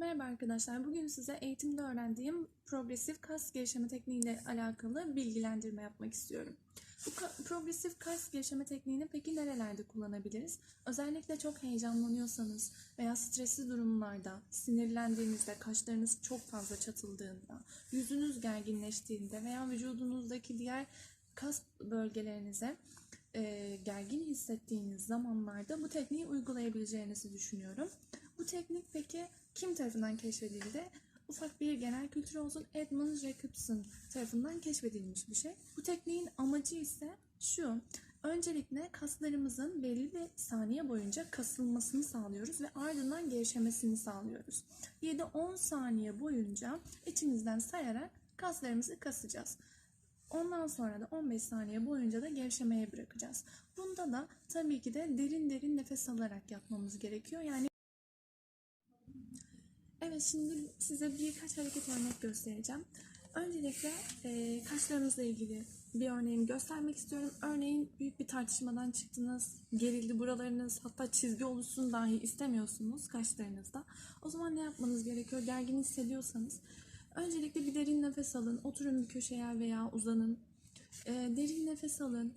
Merhaba arkadaşlar. Bugün size eğitimde öğrendiğim progresif kas gevşeme tekniği ile alakalı bilgilendirme yapmak istiyorum. Bu ka- progresif kas gevşeme tekniğini peki nerelerde kullanabiliriz? Özellikle çok heyecanlanıyorsanız veya stresli durumlarda, sinirlendiğinizde, kaşlarınız çok fazla çatıldığında, yüzünüz gerginleştiğinde veya vücudunuzdaki diğer kas bölgelerinize e, gergin hissettiğiniz zamanlarda bu tekniği uygulayabileceğinizi düşünüyorum. Bu teknik peki kim tarafından keşfedildi? Ufak bir genel kültür olsun Edmund Jacobson tarafından keşfedilmiş bir şey. Bu tekniğin amacı ise şu. Öncelikle kaslarımızın belli bir saniye boyunca kasılmasını sağlıyoruz ve ardından gevşemesini sağlıyoruz. 7-10 saniye boyunca içimizden sayarak kaslarımızı kasacağız. Ondan sonra da 15 saniye boyunca da gevşemeye bırakacağız. Bunda da tabii ki de derin derin nefes alarak yapmamız gerekiyor. Yani Evet şimdi size birkaç hareket örnek göstereceğim. Öncelikle e, kaşlarınızla ilgili bir örneğini göstermek istiyorum. Örneğin büyük bir tartışmadan çıktınız, gerildi buralarınız, hatta çizgi oluşsun dahi istemiyorsunuz kaşlarınızda. O zaman ne yapmanız gerekiyor? Gergin hissediyorsanız öncelikle bir derin nefes alın, oturun bir köşeye veya uzanın. E, derin nefes alın,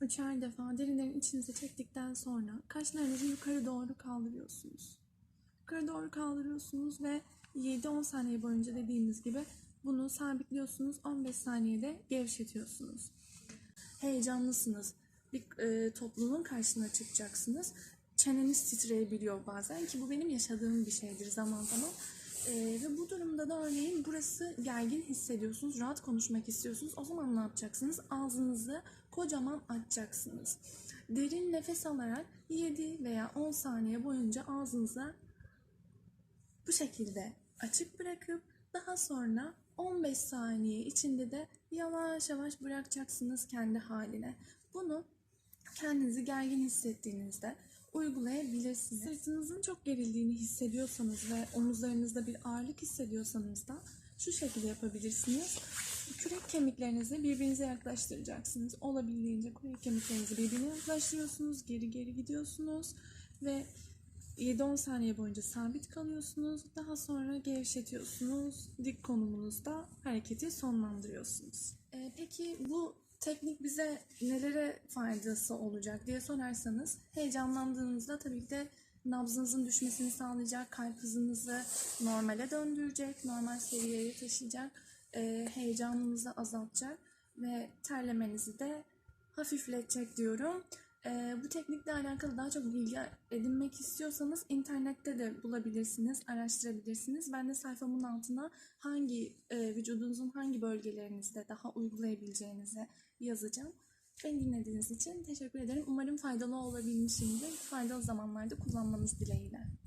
Üçer defa derin derin içinize çektikten sonra kaşlarınızı yukarı doğru kaldırıyorsunuz. Yukarı doğru kaldırıyorsunuz ve 7-10 saniye boyunca dediğimiz gibi bunu sabitliyorsunuz. 15 saniyede gevşetiyorsunuz. Heyecanlısınız. Bir e, toplumun karşısına çıkacaksınız. Çeneniz titreyebiliyor bazen ki bu benim yaşadığım bir şeydir zaman zaman. E, ve bu durumda da örneğin burası gergin hissediyorsunuz, rahat konuşmak istiyorsunuz. O zaman ne yapacaksınız? Ağzınızı kocaman açacaksınız. Derin nefes alarak 7 veya 10 saniye boyunca ağzınıza bu şekilde açık bırakıp daha sonra 15 saniye içinde de yavaş yavaş bırakacaksınız kendi haline. Bunu kendinizi gergin hissettiğinizde uygulayabilirsiniz. Sırtınızın çok gerildiğini hissediyorsanız ve omuzlarınızda bir ağırlık hissediyorsanız da şu şekilde yapabilirsiniz. Kürek kemiklerinizi birbirinize yaklaştıracaksınız. Olabildiğince kürek kemiklerinizi birbirine yaklaştırıyorsunuz. Geri geri gidiyorsunuz ve 7-10 saniye boyunca sabit kalıyorsunuz. Daha sonra gevşetiyorsunuz. Dik konumunuzda hareketi sonlandırıyorsunuz. Ee, peki bu teknik bize nelere faydası olacak diye sorarsanız heyecanlandığınızda tabii ki de nabzınızın düşmesini sağlayacak, kalp hızınızı normale döndürecek, normal seviyeye taşıyacak, e, heyecanınızı azaltacak ve terlemenizi de hafifletecek diyorum. Ee, bu teknikle alakalı daha çok bilgi edinmek istiyorsanız internette de bulabilirsiniz, araştırabilirsiniz. Ben de sayfamın altına hangi e, vücudunuzun hangi bölgelerinizde daha uygulayabileceğinizi yazacağım. Beni dinlediğiniz için teşekkür ederim. Umarım faydalı olabilmişimdir. Faydalı zamanlarda kullanmanız dileğiyle.